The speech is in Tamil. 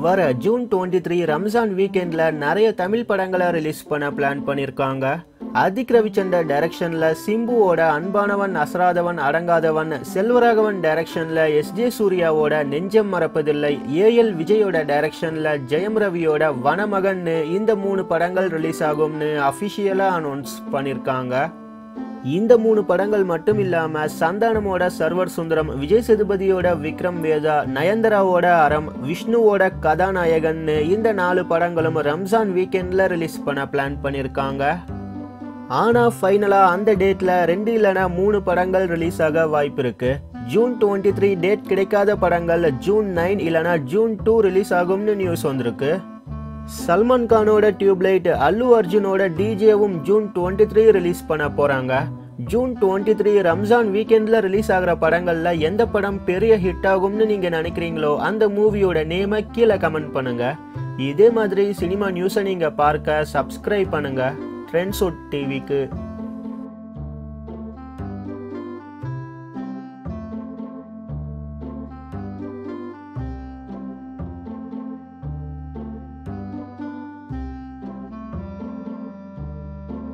வர ஜூன் டுவெண்ட்டி த்ரீ ரம்ஜான் வீக்கெண்டில் நிறைய தமிழ் படங்களை ரிலீஸ் பண்ண பிளான் பண்ணியிருக்காங்க அதிக் ரவிச்சந்தர் டைரக்ஷனில் சிம்புவோட அன்பானவன் அசராதவன் அடங்காதவன் செல்வராகவன் டைரக்ஷனில் எஸ்ஜே சூர்யாவோட நெஞ்சம் மறப்பதில்லை ஏஎல் விஜயோட டைரக்ஷனில் ஜெயம் ரவியோட வனமகன்னு இந்த மூணு படங்கள் ரிலீஸ் ஆகும்னு அஃபிஷியலாக அனௌன்ஸ் பண்ணியிருக்காங்க இந்த மூணு படங்கள் மட்டும் இல்லாம சந்தானமோட சர்வர் சுந்தரம் விஜய் சேதுபதியோட விக்ரம் வேதா நயன்தராவோட அறம் விஷ்ணுவோட கதாநாயகன்னு இந்த நாலு படங்களும் ரம்ஜான் வீக்கெண்ட்ல ரிலீஸ் பண்ண பிளான் பண்ணியிருக்காங்க ஆனா ஃபைனலா அந்த டேட்ல ரெண்டு இல்லைனா மூணு படங்கள் ரிலீஸ் ஆக வாய்ப்பு இருக்கு. ஜூன் டுவெண்ட்டி த்ரீ டேட் கிடைக்காத படங்கள் ஜூன் நைன் இல்லைனா ஜூன் டூ ரிலீஸ் ஆகும்னு நியூஸ் வந்திருக்கு. சல்மான் கானோட டியூப்லைட் அல்லு அர்ஜுனோட டிஜேவும் ஜூன் டுவெண்ட்டி த்ரீ ரிலீஸ் பண்ண போகிறாங்க ஜூன் டுவெண்ட்டி த்ரீ ரம்ஜான் வீக்கெண்டில் ரிலீஸ் ஆகிற படங்களில் எந்த படம் பெரிய ஹிட் ஆகும்னு நீங்கள் நினைக்கிறீங்களோ அந்த மூவியோட நேமை கீழே கமெண்ட் பண்ணுங்கள் இதே மாதிரி சினிமா நியூஸை நீங்கள் பார்க்க சப்ஸ்கிரைப் பண்ணுங்கள் ட்ரெண்ட்ஸ் டிவிக்கு